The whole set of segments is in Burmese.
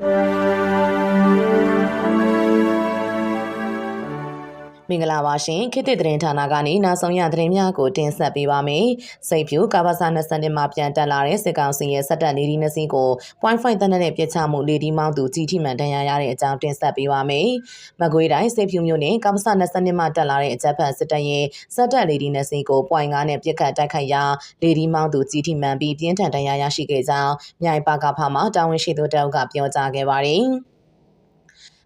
you မင်္ဂလာပါရှင်ခေတ်သစ်သတင်းဌာနကနေနောက်ဆုံးရသတင်းများကိုတင်ဆက်ပေးပါမယ်။စိတ်ဖြူကဘာစာ20မှာပြန်တက်လာတဲ့စစ်ကောင်စီရဲ့စက်တပ်နေဒီနှစ်စီးကို Wi-Fi တနက်နဲ့ပြစ်ချမှုလေဒီမောင်းသူကြီးထိမှန်တန်ရာရတဲ့အကြောင်းတင်ဆက်ပေးပါမယ်။မကွေးတိုင်းစိတ်ဖြူမြို့နယ်ကဘာစာ20မှာတက်လာတဲ့အကြက်ဖန်စစ်တပ်ရဲ့စက်တပ်လေဒီနှစ်စီးကို .5 နဲ့ပြစ်ခတ်တိုက်ခိုက်ရာလေဒီမောင်းသူကြီးထိမှန်ပြီးပြင်းထန်တန်ရာရရှိခဲ့ကြောင်းမြိုင်ပါကဖာမှာတာဝန်ရှိသူတအုပ်ကပြောကြားခဲ့ပါတယ်။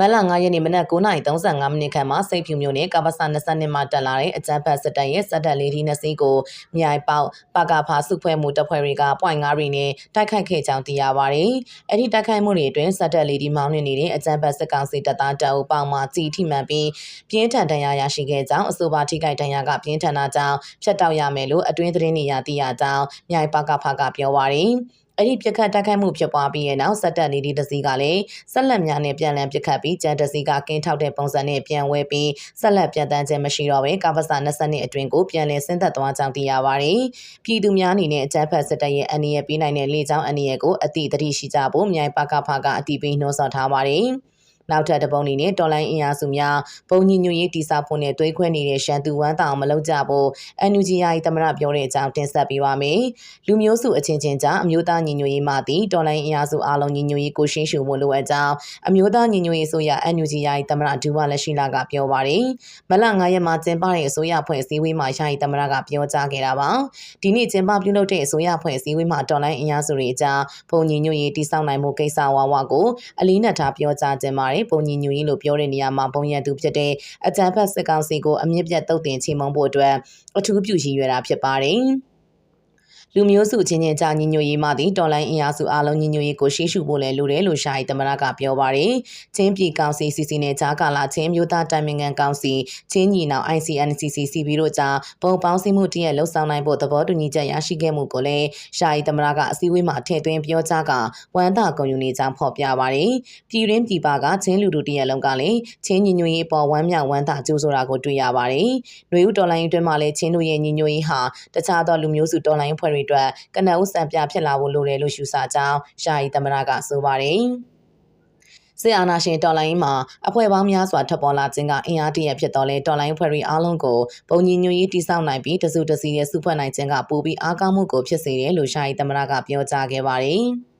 မလ9ရက်နေ့မနက်9:35မိနစ်ခန့်မှာစိတ်ဖြူမြို့နယ်ကပ္ပစ22မှာတက်လာတဲ့အကြမ်းဖက်စစ်တပ်ရဲ့စက်တပ်လေးဒီနှစ်စီးကိုမြိုင်ပေါက်ပကဖာစုဖွဲ့မှုတပ်ဖွဲ့တွေက .5 ရီနဲ့တိုက်ခိုက်ခဲ့ကြောင်းသိရပါတယ်။အဲ့ဒီတိုက်ခိုက်မှုတွေအတွင်းစက်တပ်လေးဒီမောင်းနေနေတဲ့အကြမ်းဖက်စစ်ကောင်စီတပ်သားတအုပ်ပေါင်းမှကြီးထိမှန်ပြီးပြင်းထန်ဒဏ်ရာရရှိခဲ့ကြောင်းအဆိုပါထိခိုက်ဒဏ်ရာကပြင်းထန်တာကြောင့်ဖျက်တောက်ရမယ်လို့အတွင်းသတင်းတွေရသိရကြောင်းမြိုင်ပကဖာကပြောပါတယ်။ အဲ့ဒီပြစ်ခတ်တိုက်ခိုက်မှုဖြစ်ပွားပြီးတဲ့နောက်စက်တက်နေဒီတစီကလည်းဆက်လက်များနဲ့ပြန်လည်ပြစ်ခတ်ပြီးကြံတစီကကင်းထောက်တဲ့ပုံစံနဲ့ပြန်ဝဲပြီးဆက်လက်ပြန်တန်းခြင်းမရှိတော့ဘဲကပ္ပစ20နှစ်အတွင်းကိုပြန်လည်ဆင်းသက်သွားကြောင်းသိရပါတယ်။ပြည်သူများအနေနဲ့အကြမ်းဖက်စစ်တပ်ရဲ့အန္တရာယ်ပေးနိုင်တဲ့လေကြောင်းအန္တရာယ်ကိုအတိအသတိရှိကြဖို့မြိုင်ပကဖကအတိပေးနှိုးဆော်ထားပါတယ်။ နောက်ထပ်တပုံအနေနဲ့တော်လိုင်းအင်အားစုများပုံညီညွတ်ရေးတိစောက်ဖို့နဲ့သွေးခွဲနေတဲ့ရှန်သူဝမ်းတောင်မလုပ်ကြဖို့ NUGI သမရပြောတဲ့အကြောင်းတင်ဆက်ပေးပါမယ်။လူမျိုးစုအချင်းချင်းကြားအမျိုးသားညီညွတ်ရေးမှသည်တော်လိုင်းအင်အားစုအားလုံးညီညွတ်ရေးကိုရှင်းရှုဖို့လိုအပ်ကြောင်းအမျိုးသားညီညွတ်ရေးဆိုရ NUGI သမရဒူဝါလက်ရှိလာကပြောပါတယ်။မလ9ရက်မှာကျင်းပတဲ့အစိုးရဖွဲ့စည်းဝေးမှာယာယီသမရကပြောကြားခဲ့တာပါ။ဒီနေ့ကျင်းပပြုလုပ်တဲ့အစိုးရဖွဲ့စည်းဝေးမှာတော်လိုင်းအင်အားစုတွေအကြားပုံညီညွတ်ရေးတိစောက်နိုင်မှုကိစ္စဝါဝါကိုအလေးနက်ထားပြောကြားခြင်းပါတယ်ပုံညီညွတ်ရေးလို့ပြောတဲ့နေရာမှာပုံရန်သူဖြစ်တဲ့အကြံဖက်စစ်ကောင်စီကိုအမြင့်ပြတ်တုတ်တင်ချေမှုန်းဖို့အတွက်အထူးပြုရည်ရွယ်တာဖြစ်ပါတယ်။ လူမျိုးစုချင်းချင်းကြားညီညွတ်ရေးမှသည်တော်လိုင်းအင်အားစုအားလုံးညီညွတ်ရေးကိုရှေ့ရှုဖို့လည်းလိုတယ်လို့ရှာယီသမရကပြောပါတယ်။ချင်းပြည်ကောင်စီ CC နဲ့ကြားကာလချင်းမျိုးသားတိုင်ပင်ခံကောင်စီချင်းညီနောင် ICNCC CB တို့ကြားပုံပေါင်းစည်းမှုတည့်ရလှုပ်ဆောင်နိုင်ဖို့သဘောတူညီချက်ရရှိခဲ့မှုကိုလည်းရှာယီသမရကအစည်းအဝေးမှာထည့်သွင်းပြောကြားကဝမ်းသာကုန်ယူနေကြောင်းဖော်ပြပါတယ်။ပြည်ရင်းပြည်ပကချင်းလူတို့တည့်ရလုံးကလည်းချင်းညီညွတ်ရေးပေါ်ဝမ်းမြောက်ဝမ်းသာကြိုးဆိုတာကိုတွေ့ရပါတယ်။ຫນွေဦးတော်လိုင်းအတွင်းမှာလည်းချင်းတို့ရဲ့ညီညွတ်ရေးဟာတခြားသောလူမျိုးစုတော်လိုင်းဖွဲ့တွေအတွက်ကနအုပ်စံပြဖြစ်လာဖို့လိုတယ်လို့ရှုဆကြောင်းရှာယီသမရကဆိုပါတယ်။စစ်အာဏာရှင်တော်လိုင်းမှာအဖွဲ့ပေါင်းများစွာထပ်ပေါ်လာခြင်းကအင်အားတရဖြစ်တော်လဲတော်လိုင်းဖွဲ့ရီအားလုံးကိုပုံညီညွတ်ရေးတိစောက်နိုင်ပြီးတစုတစည်းရဲ့စုဖွဲ့နိုင်ခြင်းကပိုပြီးအားကောင်းမှုကိုဖြစ်စေတယ်လို့ရှာယီသမရကပြောကြားခဲ့ပါတယ်။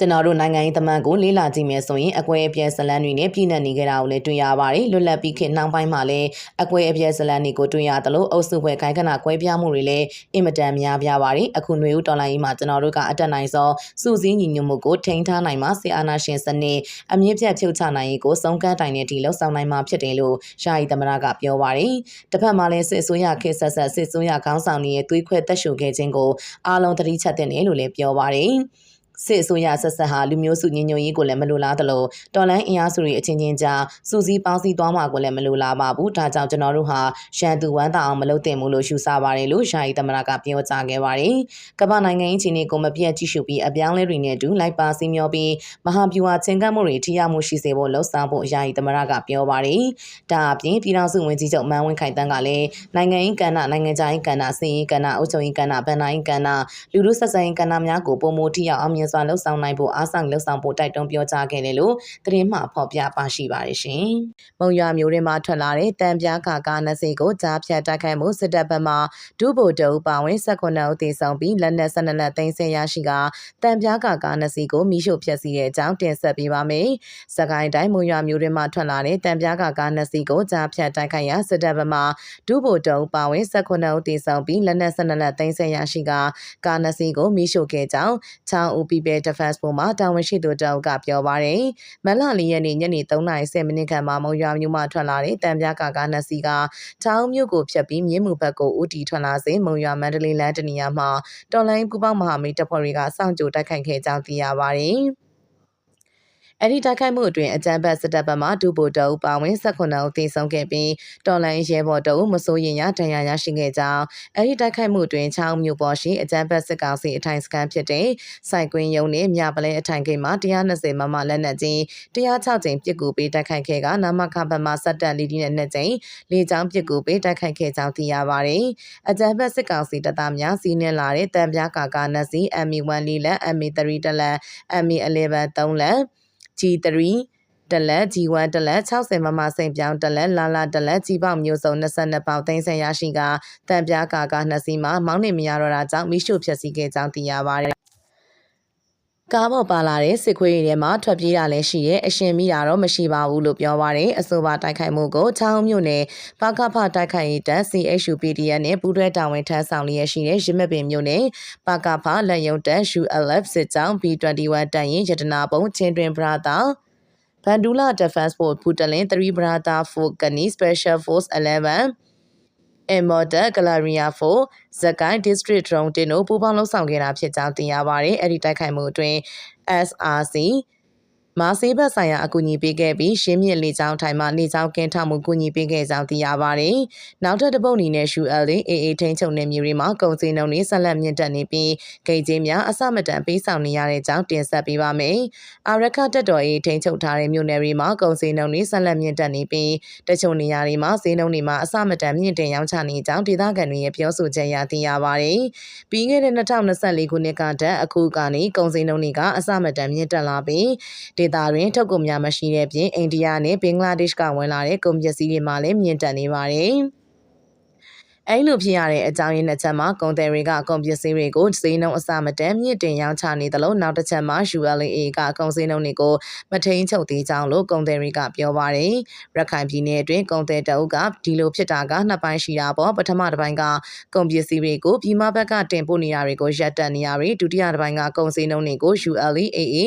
ကျွန်တော်တို့နိုင်ငံရေးသမန်ကိုလေးလာကြည့်မယ်ဆိုရင်အကွဲအပြဲဇလန်းတွေနဲ့ပြည်내နေကြတာကိုလည်းတွေ့ရပါတယ်လွတ်လပ်ပြီးခေတ်နှောင်းပိုင်းမှာလည်းအကွဲအပြဲဇလန်းတွေကိုတွေ့ရသလိုအုပ်စုဖွဲ့ခိုင်ခဏကွဲပြားမှုတွေလည်းအင်မတန်များပြားပါတယ်အခုຫນွေဦးတော်လိုင်းကြီးမှာကျွန်တော်တို့ကအတက်နိုင်သောစုစည်းညီညွတ်မှုကိုထိန်းထားနိုင်မှာဆီအာနာရှင်စနစ်အမြင့်ပြတ်ဖြုတ်ချနိုင်ရေးကိုစုံကန်းတိုင်တဲ့ဒီလှုပ်ဆောင်နိုင်မှာဖြစ်တယ်လို့ရှာယီသမရကပြောပါတယ်တစ်ဖက်မှာလည်းစစ်အစိုးရခေတ်ဆက်ဆက်စစ်အစိုးရခေါင်းဆောင်တွေရဲ့သွေးခွဲတက်ရှုခဲ့ခြင်းကိုအားလုံးသတိချက်တင်တယ်လို့လည်းပြောပါတယ် စစ်အစိုးရဆက်ဆက်ဟာလူမျိုးစုညီညွတ်ရေးကိုလည်းမလိုလားသလိုတော်လိုင်းအင်အားစုတွေအချင်းချင်းကြားစူးစီးပေါင်းစည်းသွားမှာကိုလည်းမလိုလားပါဘူးဒါကြောင့်ကျွန်တော်တို့ဟာရှန်သူဝမ်းသာအောင်မလုပ်သင့်ဘူးလို့ရှုဆပါတယ်လို့ရှာယီသမရကပြောကြားခဲ့ပါတယ်ကမ္ဘာနိုင်ငံရေးချင်းတွေကိုမပြတ်ကြည့်ရှုပြီးအပြောင်းလဲတွေနဲ့အတူလိုက်ပါစီမျောပြီးမဟာဗျူဟာချင်းကပ်မှုတွေထိရောက်မှုရှိစေဖို့လှုံ့ဆော်ဖို့ယာယီသမရကပြောပါတယ်ဒါအပြင်ပြည်ထောင်စုဝန်ကြီးချုပ်မန်းဝင်းခိုင်တန်းကလည်းနိုင်ငံရေးကဏ္ဍနိုင်ငံခြားရေးကဏ္ဍစီရေးကဏ္ဍအုပ်ချုပ်ရေးကဏ္ဍဗန်နာရေးကဏ္ဍလူမှုဆက်ဆံရေးကဏ္ဍများကိုပုံမထိရောက်အောင်မြင်စွာလှုပ်ဆောင်နိုင်ဖို့အားဆောင်လှုပ်ဆောင်ဖို့တိုက်တွန်းပြောကြားခဲ့တယ်လို့သတင်းမှဖော်ပြပါရှိပါတယ်ရှင်။မုံရွာမျိုးရင်းမှာထွက်လာတဲ့တံပြားကာကားနှစ်စီးကိုကြားဖြတ်တိုက်ခိုက်မှုစစ်တပ်ဘက်မှဒုဗိုလ်တအုပ်ပါဝင်၁၉ဦးသေဆုံးပြီးလက်နက်၁၂လက်သိမ်းဆည်းရရှိကတံပြားကာကားနှစ်စီးကိုမိရှို့ဖျက်ဆီးတဲ့အကြောင်းတင်ဆက်ပေးပါမယ်။စကိုင်းတိုင်းမုံရွာမျိုးရင်းမှာထွက်လာတဲ့တံပြားကာကားနှစ်စီးကိုကြားဖြတ်တိုက်ခိုက်ရာစစ်တပ်ဘက်မှဒုဗိုလ်တအုပ်ပါဝင်၁၉ဦးသေဆုံးပြီးလက်နက်၁၂လက်သိမ်းဆည်းရရှိကကားနှစ်စီးကိုမိရှို့ခဲ့ကြောင်းချောင်း UPP Defense ဘုံမှတာဝန်ရှိသူတအုပ်ကပြောပါတယ်။မလ၄ရက်နေ့ညနေ3:30မိနစ်ခန့်မှာမုံရွာမြို့မှထွက်လာတဲ့တံပြားကာကားနှစ်စီးကချောင်းမြို့ကိုဖြတ်ပြီးမြင်းမှုဘက်ကိုဦးတီထွက်လာစဉ်မုံရွာမန္တလေးလမ်းတနေရာမှာတော်လိုင်းပူပေါင်းမဟာမိတ်တပ်ဖွဲ့တွေကစောင့်ကြိုတိုက်ခိုက်ခဲ့ကြောင်းသိရပါတယ်။ အဲ့ဒီတိုက်ခိုက်မှုအတွင်းအကြမ်းဖက်စစ်တပ်ဘက်မှဒုဗိုလ်တအုပ်ပါဝင်18ဦးသေဆုံးခဲ့ပြီးတော်လိုင်းရဲဘော်တအုပ်မစိုးရင်ရဒဏ်ရာရရှိခဲ့ကြောင်းအဲ့ဒီတိုက်ခိုက်မှုအတွင်းချောင်းမြို့ပေါ်ရှိအကြမ်းဖက်စစ်ကောင်စီအထိုင်စခန်းဖြစ်တဲ့စိုက်ကွင်းရုံနဲ့မြပလဲအထိုင်ကိန်းမှာ120မမလက်နက်ကြီး106ကြိမ်ပစ်ကူပေးတိုက်ခိုက်ခဲ့ကနာမခဘက်မှစက်တက်လီဒီနဲ့2ကြိမ်လေကြောင်းပစ်ကူပေးတိုက်ခိုက်ခဲ့ကြောင်းသိရပါတယ်အကြမ်းဖက်စစ်ကောင်စီတပ်သားများစီးနင်းလာတဲ့တံပြားကာကာနက်စီ ME1 လီလက် ME3 တလက် ME11 3လက် G3 တလက် G1 တလက်60မမစိန်ပြောင်းတလက်လာလာတလက်ကြီးပေါက်မျိုးစုံ22ပေါက်သိန်းဆယ်ရရှိကတံပြားကာကနှစ်စီးမှာမောင်းနေမရတော့တာကြောင့်မိရှုဖျက်ဆီးခဲ့ကြောင်းသိရပါတယ် ကားပေါ်ပါလာတဲ့စစ်ခွေးတွေထဲမှာထွက်ပြေးတာလည်းရှိရဲ့အရှင်မိတာတော့မရှိပါဘူးလို့ပြောပါရယ်အဆိုပါတိုက်ခိုက်မှုကိုချောင်းမြို့နယ်ပကဖတိုက်ခိုက်ရေးတပ် CHUPDN နဲ့ပူးတွဲတာဝန်ထမ်းဆောင်လျက်ရှိတဲ့ရမပင်မြို့နယ်ပကဖလက်ယုံတပ် ULF စစ်ကြောင်း B21 တပ်ရင်းရတနာပုံချင်းတွင်ပရာသာဘန်ဒူလာ Defense Force ဖူတလင်3 Brother 4 Kani Special Force 11 အမော်ဒကလာရီယာဖိုဇကိုင်း District Drone တင်တို့ပူးပေါင်းလှုပ်ဆောင်ခဲ့တာဖြစ်ကြောင်းသိရပါတယ်။အဲ့ဒီတိုက်ခိုက်မှုအတွင်း SRC မာဆေးဘက်ဆိုင်ရာအကူအညီပေးခဲ့ပြီးရှင်းမြင့်လေကြောင်းထိုင်မှနေကြောင်းကင်းထောက်မှုကူညီပေးခဲ့ကြောင်းသိရပါတယ်။နောက်ထပ်တစ်ပုတ်အနေနဲ့ UL လေး AA ထိန်းချုပ်နေမျိုးတွေမှာကုန်စည်နှုန်းတွေဆက်လက်မြင့်တက်နေပြီးဂိတ်ကြီးများအစမတန်ပေးဆောင်နေရတဲ့ကြောင်းတင်ဆက်ပေးပါမယ်။အာရခတက်တော် AA ထိန်းချုပ်ထားတဲ့မြို့နယ်တွေမှာကုန်စည်နှုန်းတွေဆက်လက်မြင့်တက်နေပြီးတချို့နေရာတွေမှာဈေးနှုန်းတွေမှာအစမတန်မြင့်တင်ရောင်းချနေကြောင်းဒေသခံတွေရဲ့ပြောဆိုချက်ရသိရပါတယ်။ပြီးခဲ့တဲ့2024ခုနှစ်ကတည်းကအခုကနေကုန်စည်နှုန်းတွေကအစမတန်မြင့်တက်လာပြီးဒေသတွင်ထုတ်ကုန်များမရှိတဲ့ပြင်အိန္ဒိယနဲ့ဘင်္ဂလားဒေ့ရှ်ကဝင်လာတဲ့ကုန်ပစ္စည်းတွေမှာလည်းမြင့်တက်နေပါတယ်။ အဲ့လိုဖြစ်ရတဲ့အကြောင်းရင်းတစ်ချက်မှာကုန်တယ်တွေကကုန်ပစ္စည်းတွေကိုဈေးနှုန်းအဆမတန်မြင့်တင်ရောင်းချနေသလိုနောက်တစ်ချက်မှာ ULA ကကုန်စည်နှုန်းတွေကိုမထိန်ချုပ်သေးကြောင်းလို့ကုန်တယ်တွေကပြောပါတယ်။ရခိုင်ပြည်နယ်အတွင်းကုန်တယ်တအုပ်ကဒီလိုဖြစ်တာကနှစ်ပိုင်းရှိတာပေါ့ပထမတစ်ပိုင်းကကုန်ပစ္စည်းတွေကိုပြည်မဘက်ကတင်ပို့နေရတွေကိုရပ်တန့်နေရတွေဒုတိယတစ်ပိုင်းကကုန်စည်နှုန်းတွေကို ULA AA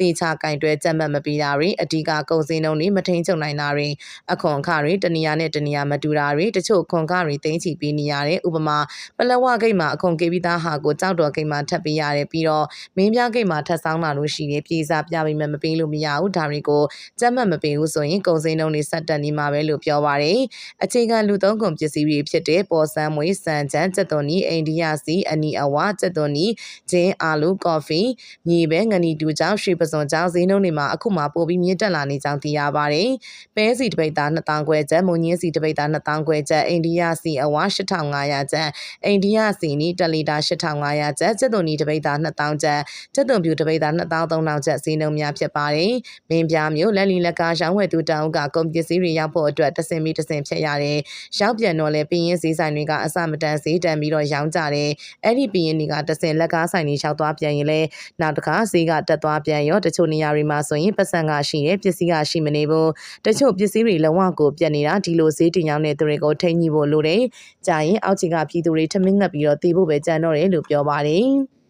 တေချာကင်တွဲကြက်မှတ်မပေးတာတွေအဓိကကုန်စည်နှုန်းတွေမထိန်ချုပ်နိုင်တာတွေအခွန်အခတွေတနေရာနဲ့တနေရာမတူတာတွေတချို့ခွန်ခတွေတင်းချီပေးနေရတယ်ဥပမာပလဝဂိတ်မှာအခွန်ကေးပြီးသားဟာကိုကြောက်တော်ဂိတ်မှာထပ်ပေးရတယ်ပြီးတော့မင်းပြဂိတ်မှာထပ်ဆောင်တာလို့ရှိတယ်ပြေစားပြပေးမှမပေးလို့မရဘူးဒါတွေကိုကြက်မှတ်မပေးဘူးဆိုရင်ကုန်စည်နှုန်းတွေဆက်တက်နေမှာပဲလို့ပြောပါတယ်အခြေခံလူသုံးကုန်ပစ္စည်းတွေဖြစ်တဲ့ပေါ်ဆန်းမွေးစံချမ်းစက်သွန်နီအိန္ဒိယစီအနီအဝါစက်သွန်နီဂျင်းအာလူကော်ဖီမြေပဲငနီတူကြောင့်ရွှေပစုံကြောင့်ဈေးနှုန်းတွေမှာအခုမှပိုပြီးမြင့်တက်လာနေကြောင်းသိရပါတယ်ပဲစီတပိတ်သား2000ခွဲကျပ်မုံညင်းစီတပိတ်သား2000ခွဲကျပ်အိန္ဒိယစီအဝါ8500ကျပ်အိန္ဒိယစီနီ1လီတာ8500ကျပ်ကျက်သွန်နီတပိတ်သား2000ကျပ်ကျက်သွန်ပြူတပိတ်သား2300ကျပ်ဈေးနှုန်းများဖြစ်ပါတယ်။မင်းပြမျိုးလက်လီလက်ကားရောင်းဝယ်သူတောင်းကကုန်ပစ္စည်းတွေရောက်ဖို့အတွက်တဆင်ပြီးတဆင်ဖြစ်ရတယ်။ရောက်ပြန်တော့လဲပြင်းရင်ဈေးဆိုင်တွေကအစမတန်ဈေးတန်ပြီးတော့ရောင်းကြတယ်။အဲ့ဒီပြင်းရင်တွေကတဆင်လက်ကားဆိုင်တွေရောက်သွားပြန်ရင်လဲနောက်တစ်ခါဈေးကတက်သွားပြန်ရောတချို့နေရာတွေမှာဆိုရင်ပတ်စံကရှိတယ်ပစ္စည်းကရှိမနေဘူး။တချို့ပစ္စည်းတွေလုံးဝကိုပြတ်နေတာဒီလိုဈေးတင်ရောင်းတဲ့သူတွေကိုထိန်းညှိဖို့လိုတယ်။ကြာရင်အောက်ခြေကပြည်သူတွေထမင်းငတ်ပြီးတော့တည်ဖို့ပဲကြံတော့တယ်လို့ပြောပါတယ်။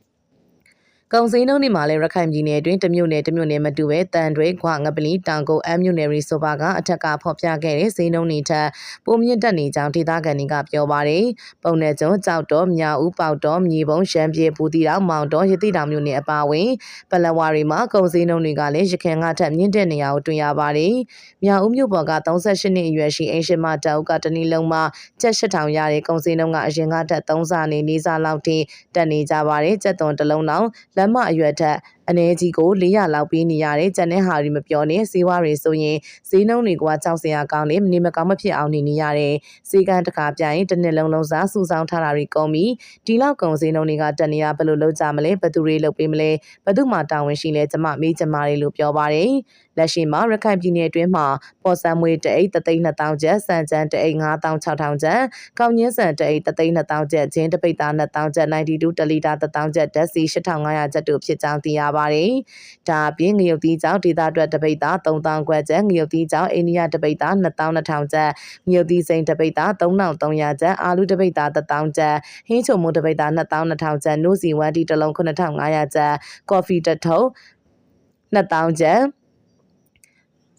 ကုံစင်းနှုံးတွေမှာလည်းရခိုင်ပြည်နယ်အတွင်းတမြို့နယ်တမြို့နယ်မတူပဲတန်တွေခွငပလီတောင်ကုန်းအမြို့နယ်ရီဆိုပါကအထက်ကဖော်ပြခဲ့တဲ့ဈေးနှုန်းတွေထက်ပိုမြင့်တက်နေကြောင်းဒေသခံတွေကပြောပါတယ်။ပုံနယ်ကျုံကြောက်တော်မြောက်ဦးပေါတော်မြေပုံရှမ်းပြည်ပူတီတောင်မောင်တော်ရတိတောင်မြို့နယ်အပါအဝင်ပလဝါတွေမှာကုံစင်းနှုံးတွေကလည်းရခင်ကထက်မြင့်တက်နေရကိုတွေ့ရပါတယ်။မြောက်ဦးမြို့ပေါ်က38နှစ်အရွယ်ရှိအင်ရှင်မတောက်ကတနည်းလုံးမှာကျက်8000ရတဲ့ကုံစင်းနှုံးကအရင်ကထက်3ဆနေ4ဆလောက်ထိတက်နေကြပါတယ်။ကျက်သွန်တစ်လုံးတောင်လက်မအရွယ်ထက်အနေကြီးကို400လောက်ပေးနေရတယ်ကျန်တဲ့ဟာတွေမပြောနဲ့ဈေးဝါတွေဆိုရင်ဈေးနှုန်းတွေကကြောက်စရာကောင်းတယ်မနေမကောင်းမဖြစ်အောင်နေနေရတယ်ဈေးကန်းတစ်ခါပြရင်တစ်နှစ်လုံးလုံးစားစုဆောင်းထားတာတွေကုန်ပြီဒီလောက်ကုန်ဈေးနှုန်းတွေကတက်နေတာဘယ်လိုလုပ်ကြမလဲဘယ်သူတွေလုပ်ပေးမလဲဘယ်သူမှတာဝန်ရှိလဲကျမမေးကျမတွေလို့ပြောပါတယ်လက်ရှိမှာရခိုင်ပြည်နယ်အတွင်းမှာပေါ်ဆံမွေတအိတ်3သိန်း2000ကျပ်စံကျန်းတအိတ်9600ကျပ်ကောင်းညင်းစံတအိတ်3သိန်း2000ကျပ်ဂျင်းတပိတ်သား2000ကျပ်92တလီတာ1000ကျပ်ဓာတ်စီ8500ကျပ်တို့ဖြစ်ကြောင်းသိရပါတယ်။ဒါအပြင်ငရုတ်သီးကြောင့်ဒေသအတွက်တပိတ်သား3000ခွဲကျပ်ငရုတ်သီးကြောင့်အိန္ဒိယတပိတ်သား2200ကျပ်ငရုတ်သီးစိန်တပိတ်သား3300ကျပ်အာလူတပိတ်သား1000ကျပ်ဟင်းချုံမိုးတပိတ်သား2200ကျပ်နိုးစီဝမ်တီတလုံး9500ကျပ်ကော်ဖီတထုပ်2000ကျပ်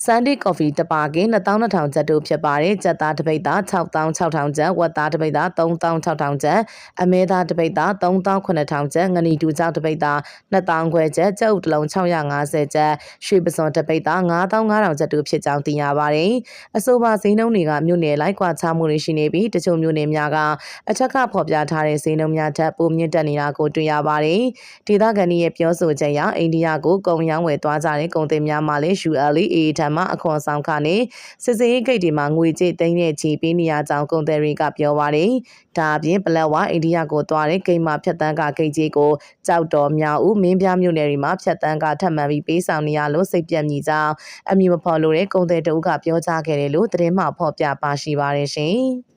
Sunday Coffee တပါကင်2200ကျပ်တို့ဖြစ်ပါတယ်။ကျပ်သားတစ်ပိတ်သား6600ကျပ်၊ဝက်သားတစ်ပိတ်သား3600ကျပ်၊အမဲသားတစ်ပိတ်သား38000ကျပ်၊ငနီတူကြောက်တစ်ပိတ်သား2000ခွဲကျပ်၊ကျပ်ဥတစ်လုံး650ကျပ်၊ရွှေပစွန်တစ်ပိတ်သား9500ကျပ်တို့ဖြစ်ကြောင်းသိရပါတယ်။အဆိုပါဈေးနှုန်းတွေကမြို့နယ်လိုက်ကွာခြားမှုတွေရှိနေပြီးတချို့မြို့နယ်များကအထက်ကဖော်ပြထားတဲ့ဈေးနှုန်းများထက်ပိုမြင့်တက်နေတာကိုတွေ့ရပါတယ်။ဒေသခံတွေရဲ့ပြောဆိုချက်အရအိန္ဒိယကိုကုန်ရောင်းဝယ်သွားကြတဲ့ကုန်သည်များမှလည်း ULA ထံမှအခွန်ဆောင်ခနဲ့စစ်စေးဂိတ်တွေမှာငွေကြေးသိမ်းတဲ့ချီပေးနေရကြောင်းကုန်သည်တွေကပြောပါတယ်။ဒါအပြင်ပလက်ဝအိန္ဒိယကိုသွားတဲ့ဂိတ်မှာဖြတ်တန်းကဂိတ်ကြီးကိုကြောက်တော်မြောက်ဦးမင်းပြမြို့နယ်တွေမှာဖြတ်တန်းကထပ်မံပြီးပေးဆောင်နေရလို့စိတ်ပြတ်မိကြောင်းအမည်မဖော်လို့တဲ့ကုန်သည်တအုပ်ကပြောကြားခဲ့တယ်လို့သတင်းမှဖော်ပြပါရှိပါတယ်ရှင်။